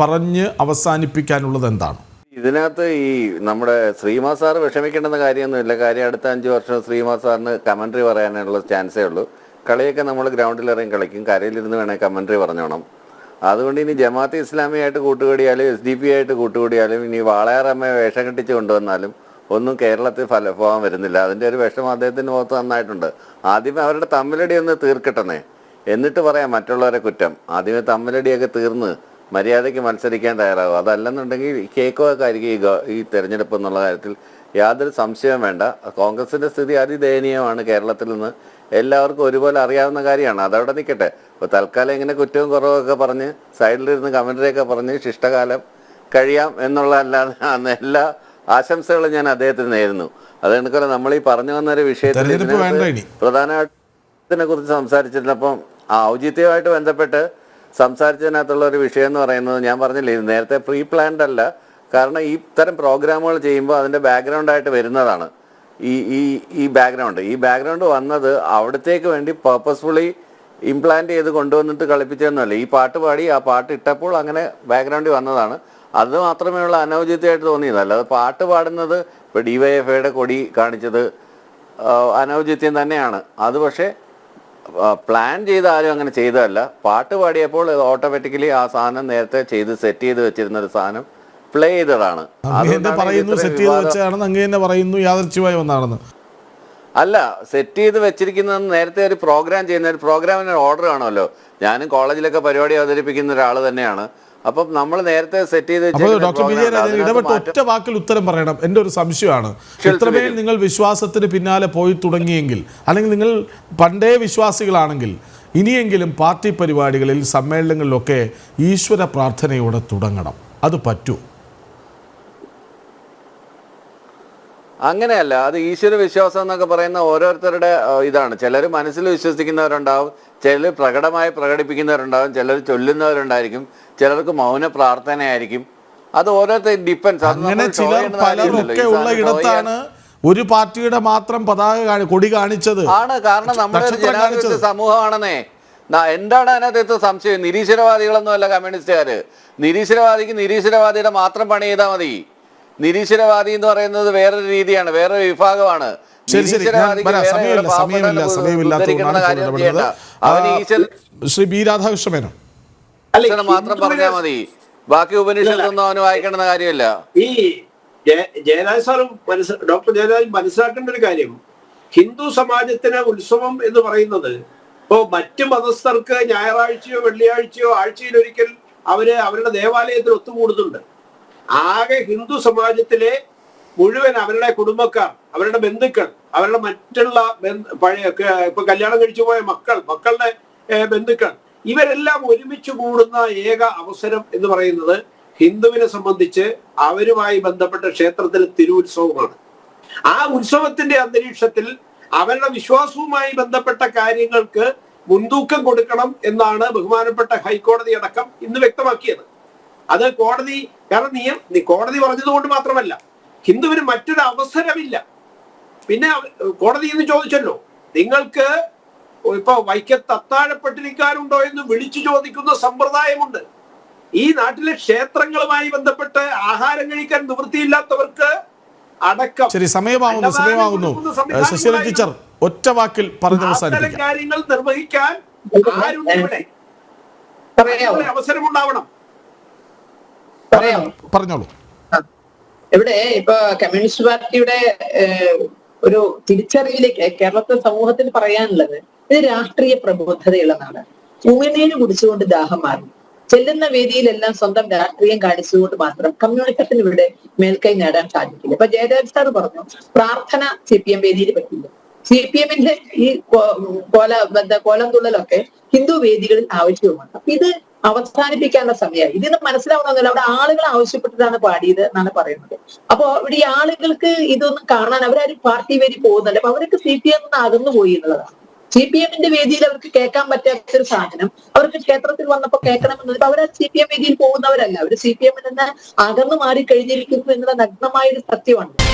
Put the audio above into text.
പറഞ്ഞ് അവസാനിപ്പിക്കാനുള്ളത് എന്താണ് ഇതിനകത്ത് ഈ നമ്മുടെ ശ്രീമാ സാർ വിഷമിക്കേണ്ടെന്ന കാര്യമൊന്നുമില്ല. കാര്യം അടുത്ത അഞ്ച് വർഷം ശ്രീമാ സാറിന് കമൻട്രി പറയാനുള്ള ചാൻസേ ഉള്ളൂ. കളിയൊക്കെ നമ്മൾ ഗ്രൗണ്ടിൽ ഇറങ്ങി കളിക്കും. കരയിലിരുന്ന് വേണേൽ കമൻട്രി പറഞ്ഞോണം. അതുകൊണ്ട് ഇനി ജമാഅത്ത് ഇസ്ലാമിയായിട്ട് കൂട്ടുകൂടിയാലും എസ് ഡി പി ആയിട്ട് കൂട്ടുകൂടിയാലും ഇനി വാളയാറമ്മയെ വേഷം കെട്ടിച്ച് കൊണ്ടുവന്നാലും ഒന്നും കേരളത്തിൽ ഫല വരുന്നില്ല. അതിന്റെ ഒരു വിഷമം അദ്ദേഹത്തിന്റെ മുഖത്ത് നന്നായിട്ടുണ്ട്. ആദ്യമേ അവരുടെ തമ്മിലടി ഒന്ന് തീർക്കട്ടെന്നേ. എന്നിട്ട് പറയാം മറ്റുള്ളവരെ കുറ്റം. ആദ്യമേ തമ്മിലടിയൊക്കെ തീർന്ന് മര്യാദയ്ക്ക് മത്സരിക്കാൻ തയ്യാറാകും അതല്ലെന്നുണ്ടെങ്കിൽ കേക്കോക്കെ ആയിരിക്കും ഈ ഈ തെരഞ്ഞെടുപ്പ് എന്നുള്ള കാര്യത്തിൽ യാതൊരു സംശയവും വേണ്ട. കോൺഗ്രസിന്റെ സ്ഥിതി അതിദയനീയമാണ് കേരളത്തിൽ നിന്ന്. എല്ലാവർക്കും ഒരുപോലെ അറിയാവുന്ന കാര്യമാണ്. അതവിടെ നിൽക്കട്ടെ. ഇപ്പോൾ തൽക്കാലം ഇങ്ങനെ കുറ്റവും കുറവൊക്കെ പറഞ്ഞ് സൈഡിലിരുന്ന് കമന്ററിയൊക്കെ പറഞ്ഞ് ശിഷ്ടകാലം കഴിയാം എന്നുള്ള അല്ലാതെ എല്ലാ ആശംസകളും ഞാൻ അദ്ദേഹത്തിന് നേരുന്നു. അത് കണക്കല്ല നമ്മൾ ഈ പറഞ്ഞു വന്നൊരു വിഷയത്തിൽ ഇതിനകത്ത് ഇനി. കുറിച്ച് സംസാരിച്ചിരുന്നപ്പം ഔചിത്യമായിട്ട് ബന്ധപ്പെട്ട് സംസാരിച്ചതിനകത്തുള്ള ഒരു വിഷയം എന്ന് പറയുന്നത് ഞാൻ പറഞ്ഞില്ലേ നേരത്തെ പ്രീ പ്ലാൻഡ് അല്ല. കാരണം ഈ തരം പ്രോഗ്രാമുകൾ ചെയ്യുമ്പോൾ അതിന്റെ ബാക്ക്ഗ്രൗണ്ടായിട്ട് വരുന്നതാണ്. ഈ ഈ ഈ ബാക്ക്ഗ്രൗണ്ട് ഈ ബാക്ക്ഗ്രൗണ്ട് വന്നത് അവിടത്തേക്ക് വേണ്ടി പർപ്പസ്ഫുള്ളി ഇംപ്ലാന്റ് ചെയ്ത് കൊണ്ടുവന്നിട്ട് കളിപ്പിച്ചതൊന്നുമല്ല. ഈ പാട്ട് പാടി ആ പാട്ട് ഇട്ടപ്പോൾ അങ്ങനെ ബാക്ക്ഗ്രൗണ്ടിൽ വന്നതാണ്. അത് മാത്രമേ ഉള്ള അനൗചിത്യമായിട്ട് തോന്നിയത്. അല്ലാതെ പാട്ട് പാടുന്നത് ഇപ്പോൾ ഡി വൈ എഫ് ഐയുടെ കൊടി കാണിച്ചത് അനൗചിത്യം തന്നെയാണ്. അത് പക്ഷേ പ്ലാൻ ചെയ്ത് ആരും അങ്ങനെ ചെയ്തതല്ല. പാട്ട് പാടിയപ്പോൾ ഓട്ടോമാറ്റിക്കലി ആ സാധനം നേരത്തെ ചെയ്ത് സെറ്റ് ചെയ്ത് വെച്ചിരുന്ന ഒരു സാധനം പ്ലേ ചെയ്തതാണ്. പറയുന്നു സെറ്റ് ചെയ്ത് വിവാദം. വെച്ചാണെന്ന് അങ്ങ് തന്നെ പറയുന്നു യാദർച്ഛ്യമായി ഒന്നാണെന്ന് അല്ല സെറ്റ് ചെയ്ത് വെച്ചിരിക്കുന്നത് നേരത്തെ ഒരു പ്രോഗ്രാം ചെയ്യുന്ന ഒരു പ്രോഗ്രാമിന് ഓർഡർ ആണല്ലോ ഞാനും കോളേജിലൊക്കെ പരിപാടി അവതരിപ്പിക്കുന്ന ഒരാൾ തന്നെയാണ്. അപ്പം നമ്മൾ നേരത്തെ സെറ്റ് ചെയ്ത് ഡോക്ടർ. ഇടപെട്ട് ഒറ്റ വാക്കിൽ ഉത്തരം പറയണം. എന്റെ ഒരു സംശയമാണ്. ഇത്രമേൽ നിങ്ങൾ വിശ്വാസത്തിന് പിന്നാലെ പോയി തുടങ്ങിയെങ്കിൽ അല്ലെങ്കിൽ നിങ്ങൾ പണ്ടേ വിശ്വാസികളാണെങ്കിൽ ഇനിയെങ്കിലും പാർട്ടി പരിപാടികളിൽ സമ്മേളനങ്ങളിലൊക്കെ ഈശ്വര പ്രാർത്ഥനയോടെ തുടങ്ങണം. അത് പറ്റൂ. അങ്ങനെയല്ല അത് ഈശ്വര വിശ്വാസം എന്നൊക്കെ പറയുന്ന ഓരോരുത്തരുടെ ഇതാണ്. ചിലർ മനസ്സിൽ വിശ്വസിക്കുന്നവരുണ്ടാവും ചിലർ പ്രകടമായി പ്രകടിപ്പിക്കുന്നവരുണ്ടാവും ചിലർ ചൊല്ലുന്നവരുണ്ടായിരിക്കും ചിലർക്ക് മൗന പ്രാർത്ഥനയായിരിക്കും. അത് ഓരോരുത്തർ ഡിപ്പെൻസ് അങ്ങനെ ചിലർ പലരൊക്കെ ഉള്ള ഇടത്താണ് ഒരു പാർട്ടിയുടെ മാത്രം പതാക കൊടി കാണിച്ചത്. ആണ്. കാരണം നമ്മുടെ ജനാധിപത്യ സമൂഹമാണെന്നേ. എന്താണ് അതിനകത്ത് സംശയം? നിരീശ്വരവാദികളൊന്നും അല്ല കമ്മ്യൂണിസ്റ്റുകാര്. നിരീശ്വരവാദിക്ക് നിരീശ്വരവാദിയുടെ മാത്രം പണി ചെയ്താൽ മതി. നിരീശ്വരവാദി എന്ന് പറയുന്നത് വേറൊരു രീതിയാണ് വേറൊരു വിഭാഗമാണ്. ശരി ശരി ഞാൻ വരാം. സമയമില്ല സമയമില്ല സമയമില്ലാത്തതുകൊണ്ടാണ് ശ്രീ ബി രാധാകൃഷ്ണ ഈശ്വരനെ മാത്രം പറഞ്ഞാൽ മതി ബാക്കി ഉപനിഷത്തൊന്നും അവന് വായിക്കേണ്ട കാര്യമില്ല. ഈ ജയ- ജയരാജ് സാറും ഡോക്ടർ ജയരാജ് മനസ്സിലാക്കേണ്ട ഒരു കാര്യം. ഹിന്ദു സമാജത്തിന് ഉത്സവം എന്ന് പറയുന്നത് ഇപ്പോ മറ്റ് മതസ്ഥർക്ക് ഞായറാഴ്ചയോ വെള്ളിയാഴ്ചയോ ആഴ്ചയിലൊരിക്കൽ അവർ അവരുടെ ദേവാലയത്തിൽ ഒത്തുകൂടുന്നുണ്ട്. ആകെ ഹിന്ദു സമാജത്തിലെ മുഴുവൻ അവരുടെ കുടുംബക്കാർ അവരുടെ ബന്ധുക്കൾ അവരുടെ മറ്റുള്ള പഴയ ഇപ്പൊ കല്യാണം കഴിച്ചു പോയ മക്കൾ മക്കളുടെ ബന്ധുക്കൾ ഇവരെല്ലാം ഒരുമിച്ച് കൂടുന്ന ഏക അവസരം എന്ന് പറയുന്നത് ഹിന്ദുവിനെ സംബന്ധിച്ച് അവരുമായി ബന്ധപ്പെട്ട ക്ഷേത്രത്തിലെ തിരുവുത്സവമാണ്. ആ ഉത്സവത്തിന്റെ അന്തരീക്ഷത്തിൽ അവരുടെ വിശ്വാസവുമായി ബന്ധപ്പെട്ട കാര്യങ്ങൾക്ക് മുൻതൂക്കം കൊടുക്കണം എന്നാണ് ബഹുമാനപ്പെട്ട ഹൈക്കോടതി അടക്കം ഇന്ന് വ്യക്തമാക്കിയത്. അത് കോടതി കാരണം നിയം നീ കോടതി പറഞ്ഞതുകൊണ്ട് മാത്രമല്ല ഹിന്ദുവിന് മറ്റൊരു അവസരമില്ല. പിന്നെ കോടതി ഇന്ന് ചോദിച്ചല്ലോ നിങ്ങൾക്ക് ഇപ്പൊ വൈക്കത്ത് അത്താഴപ്പെട്ടിരിക്കാരുണ്ടോ എന്ന് വിളിച്ചു ചോദിക്കുന്ന സമ്പ്രദായമുണ്ട്. ഈ നാട്ടിലെ ക്ഷേത്രങ്ങളുമായി ബന്ധപ്പെട്ട് ആഹാരം കഴിക്കാൻ നിവൃത്തിയില്ലാത്തവർക്ക് അടക്കം ശരി സമയമാകുന്നു സമയമാകുന്നു ടീച്ചർ ഒറ്റ വാക്കിൽ പറഞ്ഞു അത്തരം കാര്യങ്ങൾ നിർവഹിക്കാൻ ആരുണ്ട് ഇവിടെ അവസരമുണ്ടാവണം. പറഞ്ഞോളൂ. ഇവിടെ ഇപ്പൊ കമ്മ്യൂണിസ്റ്റ് പാർട്ടിയുടെ ഒരു തിരിച്ചറിവിലേക്ക് കേരളത്തെ സമൂഹത്തിൽ പറയാനുള്ളത് ഇത് രാഷ്ട്രീയ പ്രബുദ്ധതയുള്ള നാടാണ്. ഊനേന് കുടിച്ചുകൊണ്ട് ദാഹം മാറി ചെല്ലുന്ന വേദിയിലെല്ലാം സ്വന്തം രാഷ്ട്രീയം കാണിച്ചുകൊണ്ട് മാത്രം കമ്മ്യൂണിസത്തിന് ഇവിടെ മേൽക്കൈ നേടാൻ സാധിക്കില്ല. ഇപ്പൊ ജയരാജ് സാർ പറഞ്ഞു പ്രാർത്ഥന സി പി എം വേദിയിൽ പറ്റില്ല. സി പി എമ്മിന്റെ ഈ കോല എന്താ കോലം തുള്ളലൊക്കെ ഹിന്ദു വേദികളിൽ ആവശ്യവുമാണ്. അപ്പൊ ഇത് അവസാനിപ്പിക്കാനുള്ള സമയമായി. ഇതിന്ന് മനസ്സിലാവുന്നതല്ല അവിടെ ആളുകൾ ആവശ്യപ്പെട്ടിട്ടാണ് പാടിയത് എന്നാണ് പറയുന്നത്. അപ്പോ ഇവിടെ ഈ ആളുകൾക്ക് ഇതൊന്നും കാണാൻ അവരാരും പാർട്ടി വേദി പോകുന്നില്ല. അപ്പൊ അവർക്ക് സി പി എം അകന്നു പോയി എന്നുള്ളതാണ്. സി പി എമ്മിന്റെ വേദിയിൽ അവർക്ക് കേൾക്കാൻ പറ്റാത്ത ഒരു സാധനം. അവർക്ക് ക്ഷേത്രത്തിൽ വന്നപ്പോൾ കേൾക്കണമെന്നത് അവർ സി പി എം വേദിയിൽ പോകുന്നവരല്ല. അവർ സി പി എമ്മിൽ നിന്ന് അകന്നു മാറി കഴിഞ്ഞിരിക്കുന്നു എന്നുള്ള നഗ്നമായ ഒരു സത്യമാണ്.